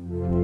you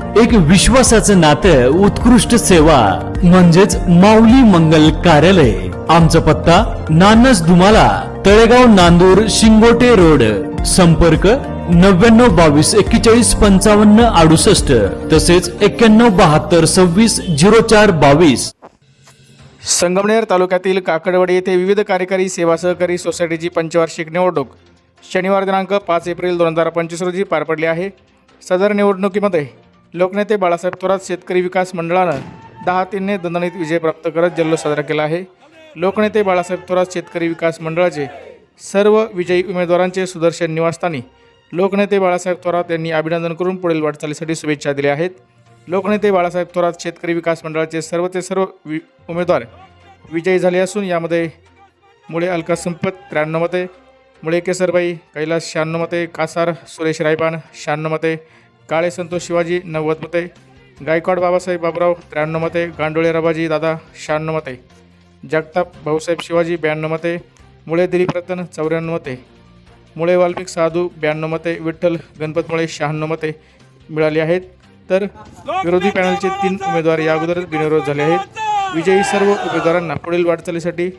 एक विश्वासाचं नातं उत्कृष्ट सेवा म्हणजेच माऊली मंगल कार्यालय. आमचा पत्ता नानस दुमाला तळेगाव नांदूर शिंगोटे रोड. संपर्क नव्याण्णव बावीस एक्केचाळीस पंचावन्न अडुसष्ट. तसेच एक्क्याण्णव बहात्तर सव्वीस झिरो चार बावीस. संगमनेर तालुक्यातील काकडवाडी येथे विविध कार्यकारी सेवा सहकारी सोसायटीची पंचवार्षिक निवडणूक शनिवार दिनांक पाच एप्रिल दोन हजार पंचवीस रोजी पार पडली आहे. सदर निवडणुकीमध्ये लोकनेते बाळासाहेब थोरात शेतकरी विकास मंडळानं दहा तीनने दणदणीत विजय प्राप्त करत जल्लोष साजरा केला आहे. लोकनेते बाळासाहेब थोरात शेतकरी विकास मंडळाचे सर्व विजयी उमेदवारांचे सुदर्शन निवासस्थानी लोकनेते बाळासाहेब थोरात यांनी अभिनंदन करून पुढील वाटचालीसाठी शुभेच्छा दिल्या आहेत. लोकनेते बाळासाहेब थोरात शेतकरी विकास मंडळाचे सर्वचे सर्व वि उमेदवार विजयी झाले असून यामध्ये मुळे अलका संपत त्र्याण्णव मते मुळे केसरबाई कैलास शहाण्णव मते कासार सुरेश रायपान शहाण्णव मते काळे संतोष शिवाजी नव्वद मते. गायकवाड बाबासाहेब बाबराव त्र्याण्णव मते. गांडोळे रबाजी दादा शहाण्णव मते. जगताप भाऊसाहेब शिवाजी ब्याण्णव मते. मुळे दिलीप रतन चौऱ्याण्णव मते. मुळे वाल्मिक साधू ब्याण्णव मते. विठ्ठल गणपतमुळे शहाण्णव मते. मिळाली आहेत. तर विरोधी पॅनलचे तीन उमेदवार या अगोदरच बिनविरोध झाले आहेत. विजयी सर्व उमेदवारांना पुढील वाटचालीसाठी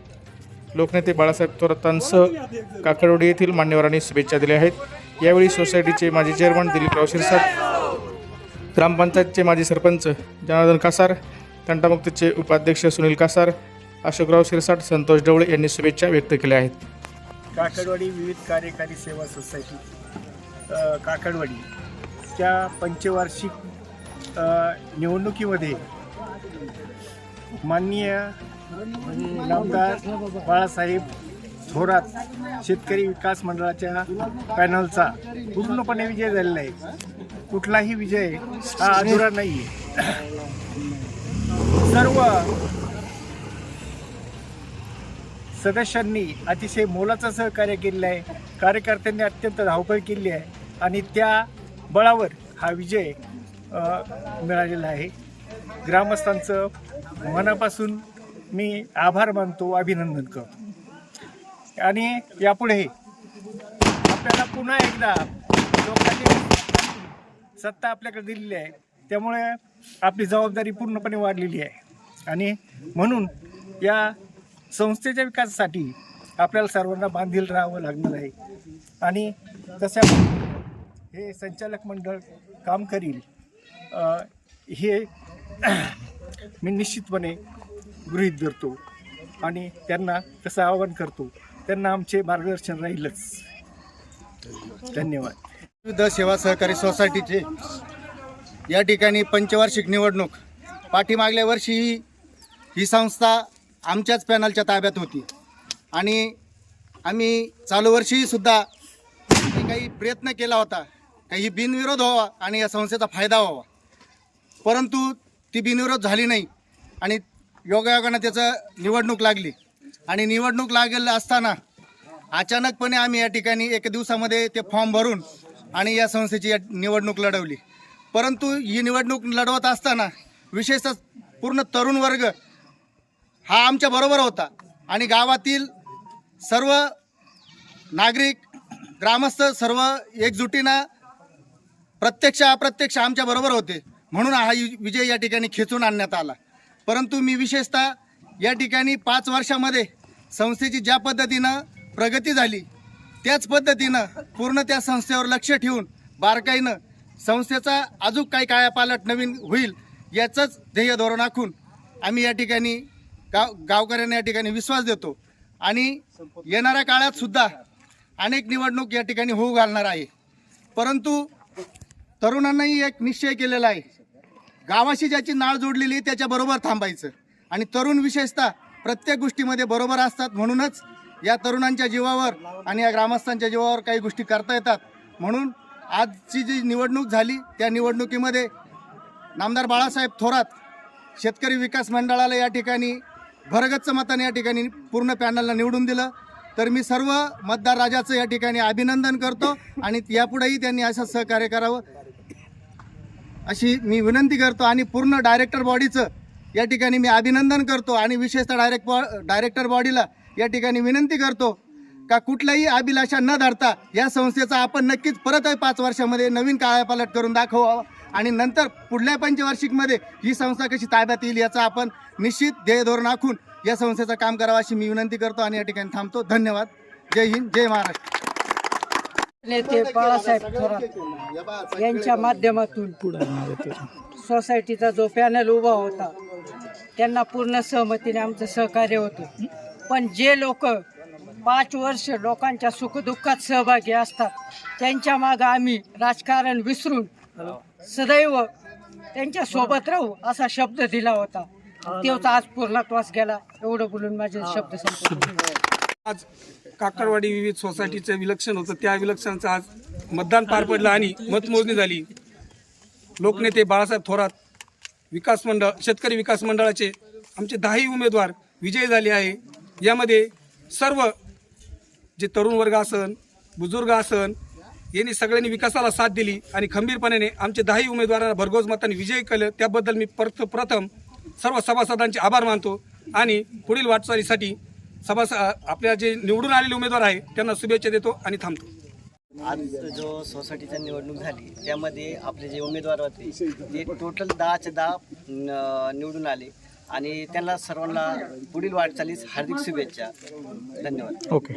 लोकनेते बाळासाहेब थोरातांसह काकडवडी येथील मान्यवरांनी शुभेच्छा दिल्या आहेत. यावेळी सोसायटीचे माजी चेअरमन दिलीपराव शिरसाट ग्रामपंचायतचे माजी सरपंच जनार्दन कासार तंटामुक्तीचे उपाध्यक्ष सुनील कासार अशोकराव शिरसाट संतोष डवळे यांनी शुभेच्छा व्यक्त केल्या आहेत. काकडवाडी विविध कार्यकारी सेवा सोसायटी काकडवाडी त्या पंचवार्षिक निवडणुकीमध्ये माननीय नामदार बाळासाहेब थोरात शेतकरी विकास मंडळाच्या पॅनलचा पूर्णपणे विजय झालेला आहे. कुठलाही विजय हा अधुरा नाही आहे सर्व सदस्यांनी अतिशय मोलाचं सहकार्य केलेलं आहे. कार्यकर्त्यांनी अत्यंत धावपळ केली आहे आणि त्या बळावर हा विजय मिळालेला आहे. ग्रामस्थांचं मनापासून मी आभार मानतो अभिनंदन करतो. आणि यापुढे आपल्याला पुन्हा एकदा लोकांनी सत्ता आपल्याकडे दिलेली आहे. त्यामुळे आपली जबाबदारी पूर्णपणे वाढलेली आहे. आणि म्हणून या संस्थेच्या विकासासाठी आपल्याला सर्वांना बांधील राहावं लागणार आहे. आणि तशा हे संचालक मंडळ काम करील हे मी निश्चितपणे गृहीत धरतो आणि त्यांना तसं आवाहन करतो. त्यांना आमचे मार्गदर्शन राहीलच. धन्यवाद. विविध सेवा सहकारी सोसायटीचे या ठिकाणी पंचवार्षिक निवडणूक. पाठीमागल्या वर्षी ही ही संस्था आमच्याच पॅनलच्या ताब्यात होती. आणि आम्ही चालू वर्षीही सुद्धा काही प्रयत्न केला होता. काही बिनविरोध व्हावा आणि या संस्थेचा फायदा व्हावा. परंतु ती बिनविरोध झाली नाही आणि योगायोगानं त्याचं निवडणूक लागली. आणि निवडणूक लागेल असताना अचानकपणे आम्ही या ठिकाणी एक दिवसामध्ये ते फॉर्म भरून आणि या संस्थेची या निवडणूक लढवली. परंतु ही निवडणूक लढवत असताना विशेषतः पूर्ण तरुण वर्ग हा आमच्या बरोबर होता आणि गावातील सर्व नागरिक ग्रामस्थ सर्व एकजुटीनं प्रत्यक्ष अप्रत्यक्ष आमच्या बरोबर होते. म्हणून हा यु- विजय या ठिकाणी खेचून आणण्यात आला. परंतु मी विशेषतः या ठिकाणी पाच वर्षामध्ये संस्थेची ज्या पद्धतीनं प्रगती झाली त्याच पद्धतीनं पूर्ण त्या संस्थेवर लक्ष ठेवून बारकाईनं संस्थेचा अजून काही कायापालट नवीन होईल याचंच ध्येय धोरण आखून आम्ही या ठिकाणी गाव गावकऱ्यांना या ठिकाणी विश्वास देतो. आणि येणाऱ्या काळात सुद्धा अनेक निवडणूक या ठिकाणी होऊ घालणार आहे. परंतु तरुणांनाही एक निश्चय केलेला आहे. गावाशी ज्याची नाळ जोडलेली आहे त्याच्याबरोबर थांबायचं. आणि तरुण विशेषतः प्रत्येक गोष्टीमध्ये बरोबर असतात. म्हणूनच या तरुणांच्या जीवावर आणि या ग्रामस्थांच्या जीवावर काही गोष्टी करता येतात. म्हणून आजची जी निवडणूक झाली त्या निवडणुकीमध्ये नामदार बाळासाहेब थोरात शेतकरी विकास मंडळाला या ठिकाणी भरगच्च मताने या ठिकाणी पूर्ण पॅनलला निवडून दिलं. तर मी सर्व मतदार राजाचं या ठिकाणी अभिनंदन करतो आणि यापुढेही त्यांनी असं सहकार्य करावं अशी मी विनंती करतो. आणि पूर्ण डायरेक्टर बॉडीचं या ठिकाणी मी अभिनंदन करतो आणि विशेषतः डायरेक्ट बॉ डायरेक्टर बॉडीला या ठिकाणी विनंती करतो का कुठल्याही अभिलाषा न धरता या संस्थेचा आपण नक्कीच परत पाच वर्षामध्ये नवीन काळापालट करून दाखवावं आणि नंतर पुढल्या पंचवार्षिकमध्ये ही संस्था कशी ताब्यात येईल याचा आपण निश्चित ध्येय धोरण आखून या संस्थेचं काम करावं अशी मी विनंती करतो आणि या ठिकाणी थांबतो. धन्यवाद. जय हिंद जय महाराष्ट्र. नेते बाळासाहेब थोरात यांच्या माध्यमातून सोसायटीचा जो पॅनल उभा होता त्यांना पूर्ण सहमतीने आमचं सहकार्य होतं. पण जे लोक पाच वर्ष लोकांच्या सुखदुःखात सहभागी असतात त्यांच्या मागं आम्ही राजकारण विसरून सदैव त्यांच्यासोबत राहू असा शब्द दिला होता. तेवचा आज पूर्णत्वास गेला एवढं बोलून माझे शब्द संपले आज काकडवाडी विविध सोसायटीचं विलक्षण होतं. त्या विलक्षणाचं आज मतदान पार पडलं आणि मतमोजणी झाली. लोकनेते बाळासाहेब थोरात विकास मंडळ शेतकरी विकास मंडळाचे आमचे दहाही उमेदवार विजयी झाले आहे. यामध्ये सर्व जे तरुण वर्ग आसन बुजुर्ग आसन यांनी सगळ्यांनी विकासाला साथ दिली आणि खंबीरपणाने आमचे दहाही उमेदवारांना भरघोस मताने विजयी केलं. त्याबद्दल मी परत प्रथम सर्व सभासदांचे आभार मानतो आणि पुढील वाटचालीसाठी सभास आपल्या जे निवडून आलेले उमेदवार आहे त्यांना शुभेच्छा देतो आणि थांबतो. आज जो सोसायटीचा निवडणूक झाली त्यामध्ये आपले जे उमेदवार होते ते टोटल दहाचे दहा न- निवडून आले. आणि त्यांना सर्वांना पुढील वाटचालीस हार्दिक शुभेच्छा. धन्यवाद. ओके.